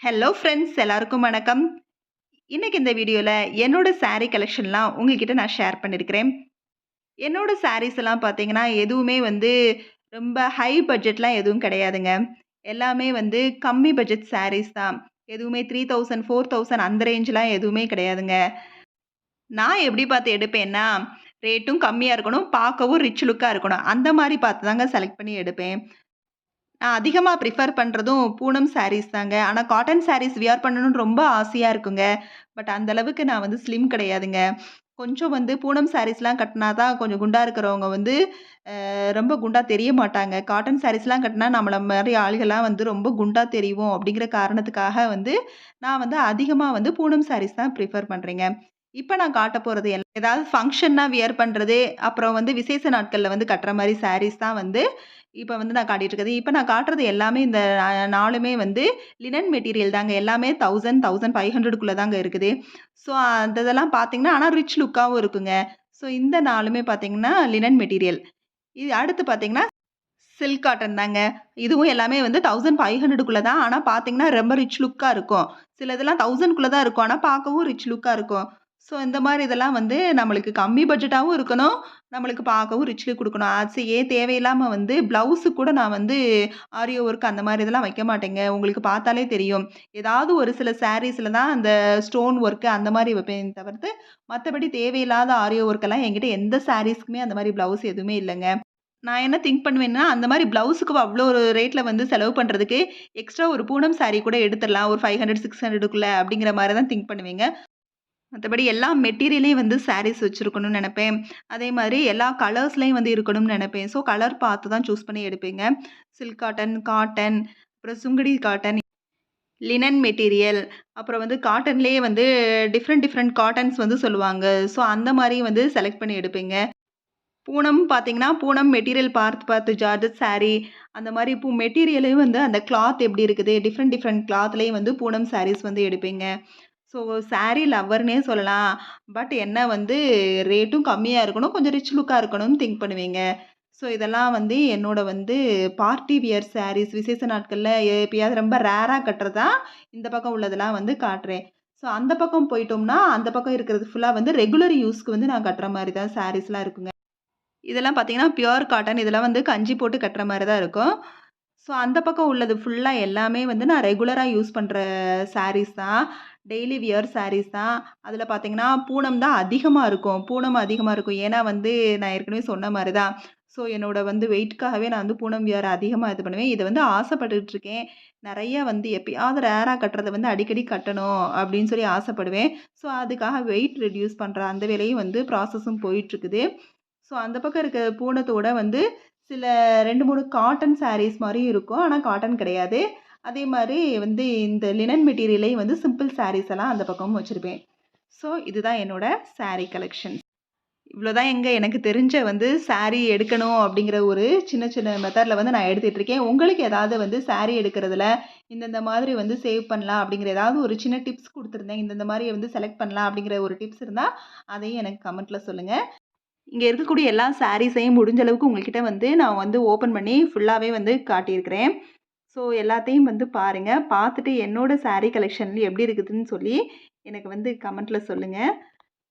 Hello friends எல்லாருக்கும் வணக்கம். இன்றைக்கி இந்த வீடியோவில் என்னோட சாரீ கலெக்ஷன்லாம் உங்கள்கிட்ட நான் ஷேர் பண்ணியிருக்கிறேன் என்னோடய சாரீஸ் எல்லாம் பார்த்தீங்கன்னா எதுவுமே வந்து ரொம்ப ஹை பட்ஜெட்லாம் எதுவும் கிடையாதுங்க. எல்லாமே வந்து கம்மி பட்ஜெட் சாரீஸ் தான். எதுவுமே த்ரீ தௌசண்ட் ஃபோர் தௌசண்ட் அந்த ரேஞ்செலாம் எதுவுமே கிடையாதுங்க. நான் எப்படி பார்த்து எடுப்பேன்னா ரேட்டும் கம்மியாக இருக்கணும் பார்க்கவும் ரிச் லுக்காக இருக்கணும். அந்த மாதிரி பார்த்து தாங்க செலக்ட் பண்ணி எடுப்பேன். நான் அதிகமாக ப்ரிஃபர் பண்ணுறதும் பூனம் சாரீஸ் தாங்க. ஆனால் காட்டன் சாரீஸ் வியர் பண்ணணும்னு ரொம்ப ஆசையாக இருக்குங்க. பட் அந்த அளவுக்கு நான் வந்து ஸ்லிம் கிடையாதுங்க. கொஞ்சம் வந்து பூனம் சாரீஸ்லாம் கட்டினா தான் கொஞ்சம் குண்டாக இருக்கிறவங்க வந்து ரொம்ப குண்டாக தெரிய மாட்டாங்க. காட்டன் சாரீஸ்லாம் கட்டினா நம்மளை மாதிரி ஆளுகள்லாம் வந்து ரொம்ப குண்டாக தெரியும் அப்படிங்கிற காரணத்துக்காக வந்து நான் வந்து அதிகமாக வந்து பூனம் சாரீஸ் தான் ப்ரிஃபர் பண்ணுறேங்க இப்போ நான் காட்ட போகிறது எல்லாம் ஏதாவது ஃபங்க்ஷன்னா வியர் பண்ணுறது அப்புறம் வந்து விசேஷ நாட்களில் வந்து கட்டுற மாதிரி சாரீஸ் தான் வந்து இப்போ வந்து நான் காட்டிட்டு இப்போ நான் காட்டுறது எல்லாமே இந்த நாளுமே நாலுமே வந்து லினன் மெட்டீரியல் தாங்க. எல்லாமே தௌசண்ட் தௌசண்ட் ஃபைவ் ஹண்ட்ரடுக்குள்ளே தாங்க இருக்குது. ஸோ அந்த இதெல்லாம் பார்த்தீங்கன்னா ஆனால் ரிச் லுக்காகவும் இருக்குங்க. ஸோ இந்த நாலுமே பார்த்தீங்கன்னா லினன் மெட்டீரியல் இது அடுத்து பார்த்தீங்கன்னா சில்க் காட்டன் தாங்க. இதுவும் எல்லாமே வந்து தௌசண்ட் ஃபைவ் ஹண்ட்ரடுக்குள்ளே தான். ஆனால் பார்த்தீங்கன்னா ரொம்ப ரிச் லுக்காக இருக்கும். சில இதெல்லாம் தௌசண்ட்குள்ளே தான் இருக்கும். ஆனால் பார்க்கவும் ரிச் லுக்காக இருக்கும். ஸோ இந்த மாதிரி இதெல்லாம் வந்து நம்மளுக்கு கம்மி பட்ஜெட்டாகவும் இருக்கணும். நம்மளுக்கு பார்க்கவும் ரிச்சலி கொடுக்கணும். ஆட்சியே தேவையில்லாமல் வந்து ப்ளவுஸு கூட நான் வந்து ஆரியோ ஒர்க் அந்த மாதிரி இதெல்லாம் வைக்க மாட்டேங்க. உங்களுக்கு பார்த்தாலே தெரியும். ஏதாவது ஒரு சில சாரீஸில் தான் அந்த ஸ்டோன் ஒர்க்கு அந்த மாதிரி வைப்பேன் தவிர்த்து மற்றபடி தேவையில்லாத ஆரியோ ஒர்க்கெல்லாம் என்கிட்ட எந்த சாரீஸ்க்குமே அந்த மாதிரி ப்ளவுஸ் எதுவுமே இல்லைங்க. நான் என்ன திங்க் பண்ணுவேன்னா அந்த மாதிரி ப்ளவுஸுக்கு அவ்வளோ ஒரு ரேட்டில் வந்து செலவு பண்ணுறதுக்கு எக்ஸ்ட்ரா ஒரு பூனம் சாரீ கூட எடுத்துடலாம். ஒரு ஃபைவ் ஹண்ட்ரட் சிக்ஸ் ஹண்ட்ரடுக்குள்ளே அப்படிங்கிற மாதிரி தான் திங்க் பண்ணுவீங்க. மற்றபடி எல்லா மெட்டீரியலையும் வந்து சாரீஸ் வச்சுருக்கணும்னு நினைப்பேன். அதே மாதிரி எல்லா கலர்ஸ்லையும் வந்து இருக்கணும்னு நினைப்பேன். ஸோ கலர் பார்த்து தான் சூஸ் பண்ணி எடுப்பேங்க. சில்க் காட்டன் காட்டன் அப்புறம் சுங்குடி காட்டன் லினன் மெட்டீரியல் அப்புறம் வந்து காட்டன்லேயே வந்து டிஃப்ரெண்ட் டிஃப்ரெண்ட் காட்டன்ஸ் வந்து சொல்லுவாங்க. ஸோ அந்த மாதிரி வந்து செலக்ட் பண்ணி எடுப்பேங்க. பூனம் பார்த்தீங்கன்னா பூனம் மெட்டீரியல் பார்த்து பார்த்து ஜார்ஜட் சாரீ அந்த மாதிரி பூ மெட்டீரியலையும் வந்து அந்த கிளாத் எப்படி இருக்குது? டிஃப்ரெண்ட் டிஃப்ரெண்ட் கிளாத்லேயும் வந்து பூனம் சாரீஸ் வந்து எடுப்பேங்க. ஸோ saree லவ்வர்னே சொல்லலாம். பட் என்ன வந்து ரேட்டும் கம்மியாக இருக்கணும் கொஞ்சம் ரிச் லுக்காக இருக்கணும்னு திங்க் பண்ணுவீங்க. ஸோ இதெல்லாம் வந்து என்னோட வந்து பார்ட்டி வியர் சாரீஸ் விசேஷ நாட்களில் எப்பயாவது ரொம்ப ரேராக கட்டுறதா இந்த பக்கம் உள்ளதெல்லாம் வந்து காட்டுறேன். ஸோ அந்த பக்கம் போயிட்டோம்னா அந்த பக்கம் இருக்கிறது ஃபுல்லாக வந்து ரெகுலர் யூஸ்க்கு வந்து நான் கட்டுற மாதிரி தான் சாரீஸ்லாம் இருக்குங்க. இதெல்லாம் பார்த்தீங்கன்னா பியூர் காட்டன் இதெல்லாம் வந்து கஞ்சி போட்டு கட்டுற மாதிரி தான் இருக்கும். ஸோ அந்த பக்கம் உள்ளது ஃபுல்லாக எல்லாமே வந்து நான் ரெகுலராக யூஸ் பண்ணுற சாரீஸ் தான். டெய்லி வியர் சாரீஸ் தான். அதில் பார்த்தீங்கன்னா பூனம் தான் அதிகமாக இருக்கும். பூனம் அதிகமாக இருக்கும். ஏன்னா வந்து நான் ஏற்கனவே சொன்ன மாதிரி தான் ஸோ என்னோட வந்து வெயிட்காகவே நான் வந்து பூனம் வியர் அதிகமாக இது பண்ணுவேன். இதை வந்து ஆசைப்பட்டுட்ருக்கேன் நிறைய வந்து எப்பயாவது ரேராக கட்டுறதை வந்து அடிக்கடி கட்டணும் அப்படின்னு சொல்லி ஆசைப்படுவேன். ஸோ அதுக்காக வெயிட் ரெடியூஸ் பண்ணுற அந்த வேலையும் வந்து ப்ராசஸும் போயிட்டுருக்குது. ஸோ அந்த பக்கம் இருக்க பூனத்தோட வந்து சில ரெண்டு மூணு காட்டன் சாரீஸ் மாதிரியும் இருக்கும். ஆனால் காட்டன் கிடையாது. அதே மாதிரி வந்து இந்த லினன் மெட்டீரியலையும் வந்து சிம்பிள் சாரீஸ் எல்லாம் அந்த பக்கமும் வச்சுருப்பேன். ஸோ இதுதான் என்னோட சாரீ கலெக்ஷன் இவ்வளோதான் எங்கே எனக்கு தெரிஞ்ச வந்து சாரீ எடுக்கணும் அப்படிங்கிற ஒரு சின்ன சின்ன மெத்தடில் வந்து நான் எடுத்துகிட்ருக்கேன் உங்களுக்கு ஏதாவது வந்து சாரீ எடுக்கிறதுல இந்தந்த மாதிரி வந்து சேவ் பண்ணலாம் அப்படிங்கிற ஏதாவது ஒரு சின்ன டிப்ஸ் கொடுத்துருந்தேன். இந்தந்த மாதிரி வந்து செலக்ட் பண்ணலாம் அப்படிங்கிற ஒரு டிப்ஸ் இருந்தால் அதையும் எனக்கு கமெண்ட்டில் சொல்லுங்கள் இங்கே இருக்கக்கூடிய எல்லா சாரீஸையும் முடிஞ்ச அளவுக்கு உங்கள்கிட்ட வந்து நான் வந்து ஓப்பன் பண்ணி ஃபுல்லாகவே வந்து காட்டியிருக்கிறேன். ஸோ எல்லாத்தையும் வந்து பாருங்கள் பார்த்துட்டு என்னோட சாரீ கலெக்ஷன்ல எப்படி இருக்குதுன்னு சொல்லி எனக்கு வந்து கமெண்ட்டில் சொல்லுங்கள்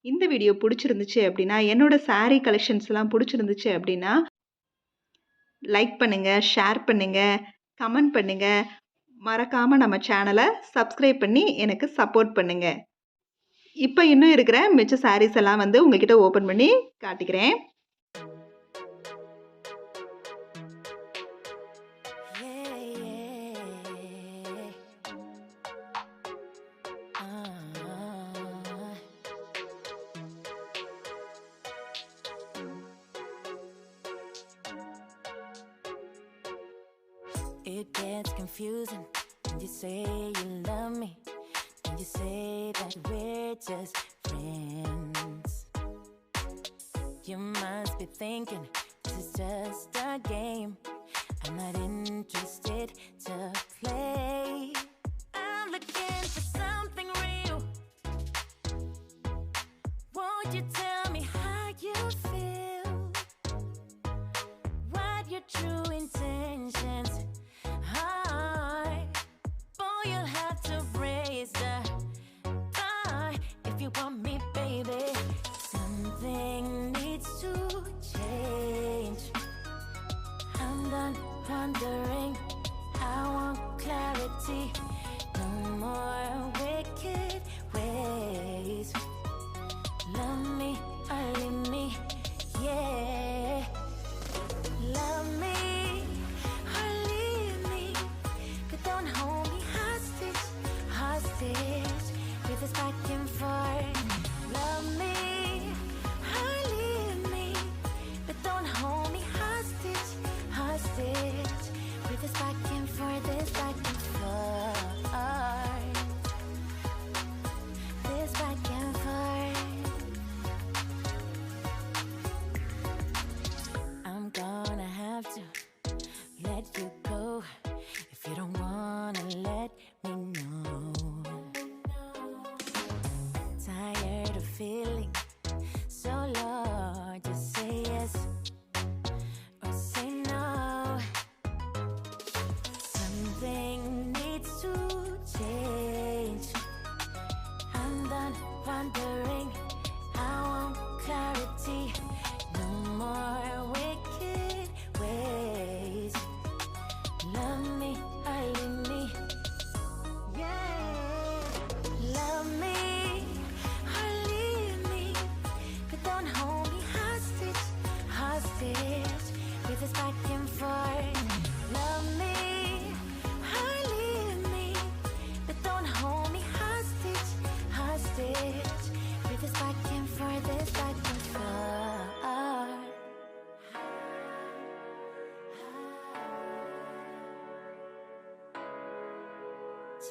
இந்த வீடியோ பிடிச்சிருந்துச்சு அப்படின்னா என்னோடய சாரீ கலெக்ஷன்ஸ்லாம் பிடிச்சிருந்துச்சு அப்படின்னா லைக் பண்ணுங்கள் ஷேர் பண்ணுங்கள் கமெண்ட் பண்ணுங்கள் மறக்காமல் நம்ம சேனலை சப்ஸ்கிரைப் பண்ணி எனக்கு சப்போர்ட் பண்ணுங்கள் இப்போ இன்னும் இருக்கிற மிச்ச சாரீஸ் எல்லாம் வந்து உங்கள்கிட்ட ஓப்பன் பண்ணி காட்டிக்கிறேன். It gets confusing when you say you love me, and you say that we're just friends. You must be thinking this is just a game. I'm not interested to play. I'm looking for something real. Won't you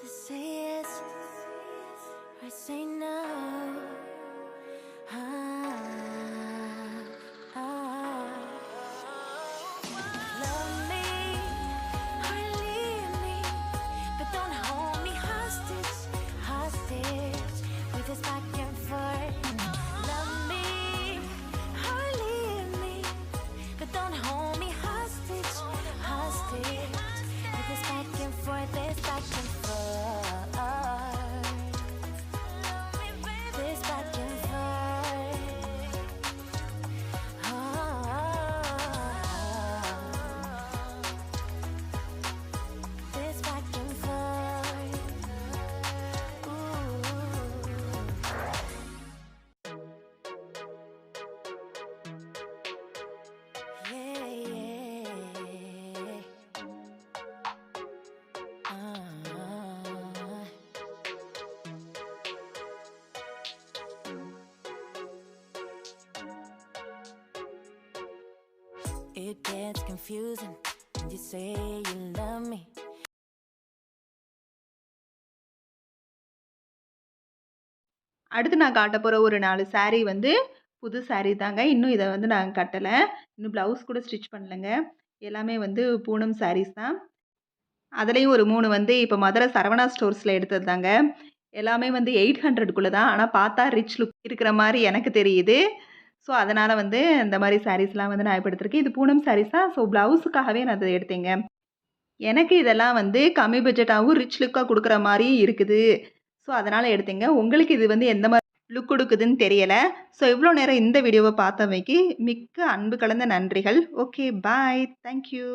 to say yes. I say no. It gets confusing when you say you love me. அடுத்து நான் காட்ட போகிற ஒரு நாலு saree வந்து புது saree தாங்க. இன்னும் இதை வந்து நான் கட்டலை. இன்னும் ப்ளவுஸ் கூட ஸ்டிச் பண்ணலைங்க. எல்லாமே வந்து பூனம் சாரீஸ் தான். அதுலேயும் ஒரு மூணு வந்து இப்போ மதுரை சரவணா ஸ்டோர்ஸில் எடுத்தது தாங்க. எல்லாமே வந்து எயிட் ஹண்ட்ரட்குள்ளே தான். ஆனால் பார்த்தா ரிச் லுக் இருக்கிற மாதிரி எனக்கு தெரியுது. ஸோ அதனால் வந்து இந்த மாதிரி சாரீஸ்லாம் வந்து நான் இப்போ எடுத்திருக்கேன் இது பூனம் சாரீஸ் தான் ஸோ ப்ளவுஸுக்காகவே நான் அதை எடுத்தேங்க. எனக்கு இதெல்லாம் வந்து கம்மி பட்ஜெட்டாகவும் ரிச் லுக்காக கொடுக்குற மாதிரி இருக்குது. ஸோ அதனால் எடுத்தேங்க. உங்களுக்கு இது வந்து எந்த மாதிரி லுக் கொடுக்குதுன்னு தெரியலை. ஸோ இவ்வளோ நேரம் இந்த வீடியோவை பார்த்தமைக்கு மிக்க அன்பு கலந்த நன்றிகள். Okay bye thank you